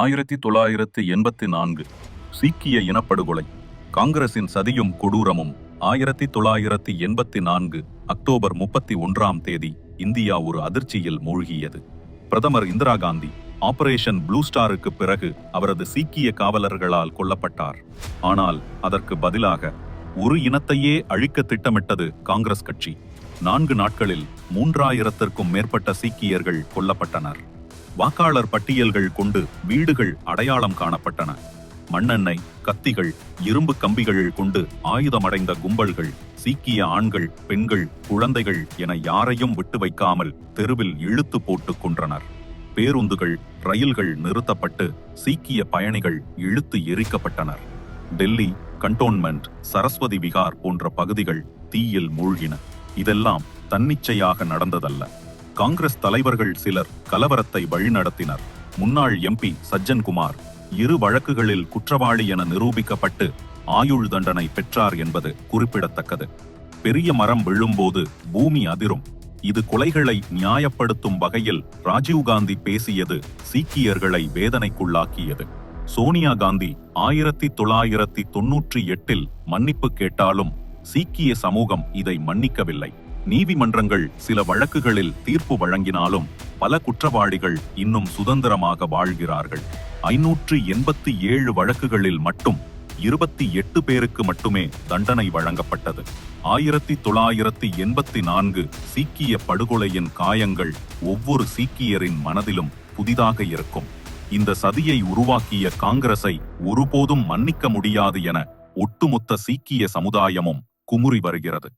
ஆயிரத்தி தொள்ளாயிரத்து எண்பத்தி நான்கு சீக்கிய இனப்படுகொலை. காங்கிரசின் சதியும் கொடூரமும் ஆயிரத்தி தொள்ளாயிரத்தி எண்பத்தி நான்கு அக்டோபர் முப்பத்தி ஒன்றாம் தேதி இந்தியா ஒரு அதிர்ச்சியில் மூழ்கியது. பிரதமர் இந்திரா காந்தி ஆபரேஷன் ப்ளூ ஸ்டாருக்கு பிறகு அவரது சீக்கிய காவலர்களால் கொல்லப்பட்டார். ஆனால் அதற்கு பதிலாக ஒரு இனத்தையே அழிக்க திட்டமிட்டது காங்கிரஸ் கட்சி. நான்கு நாட்களில் மூன்றாயிரத்திற்கும் மேற்பட்ட சீக்கியர்கள் கொல்லப்பட்டனர். வாக்காளர் பட்டியல்கள் கொண்டு வீடுகள் அடையாளம் காணப்பட்டன. மண்ணெண்ணெய் கத்திகள் இரும்பு கம்பிகள் கொண்டு ஆயுதமடைந்த கும்பல்கள் சீக்கிய ஆண்கள் பெண்கள் குழந்தைகள் என யாரையும் விட்டு வைக்காமல் தெருவில் இழுத்து போட்டுக் கொன்றனர். பேருந்துகள் ரயில்கள் நிறுத்தப்பட்டு சீக்கிய பயணிகள் இழுத்து எரிக்கப்பட்டனர். டெல்லி கண்டோன்மெண்ட் சரஸ்வதி விகார் போன்ற பகுதிகள் தீயில் மூழ்கின. இதெல்லாம் தன்னிச்சையாக நடந்ததல்ல. காங்கிரஸ் தலைவர்கள் சிலர் கலவரத்தை வழிநடத்தினர். முன்னாள் எம்பி சஜ்ஜன்குமார் இரு வழக்குகளில் குற்றவாளி என நிரூபிக்கப்பட்டு ஆயுள் தண்டனை பெற்றார் என்பது குறிப்பிடத்தக்கது. பெரிய மரம் விழும்போது பூமி அதிரும். இது கொலைகளை நியாயப்படுத்தும் வகையில் ராஜீவ்காந்தி பேசியது சீக்கியர்களை வேதனைக்குள்ளாக்கியது. சோனியா காந்தி ஆயிரத்தி தொள்ளாயிரத்தி தொன்னூற்றி எட்டில் மன்னிப்பு கேட்டாலும் சீக்கிய சமூகம் இதை மன்னிக்கவில்லை. நீதிமன்றங்கள் சில வழக்குகளில் தீர்ப்பு வழங்கினாலும் பல குற்றவாளிகள் இன்னும் சுதந்திரமாக வாழ்கிறார்கள். ஐநூற்று எண்பத்தி ஏழு வழக்குகளில் மட்டும் இருபத்தி எட்டு பேருக்கு மட்டுமே தண்டனை வழங்கப்பட்டது. ஆயிரத்தி தொள்ளாயிரத்தி எண்பத்தி நான்கு சீக்கிய படுகொலையின் காயங்கள் ஒவ்வொரு சீக்கியரின் மனதிலும் புதிதாக இருக்கும். இந்த சதியை உருவாக்கிய காங்கிரஸை ஒருபோதும் மன்னிக்க முடியாது என ஒட்டுமொத்த சீக்கிய சமுதாயமும் குமுறி வருகிறது.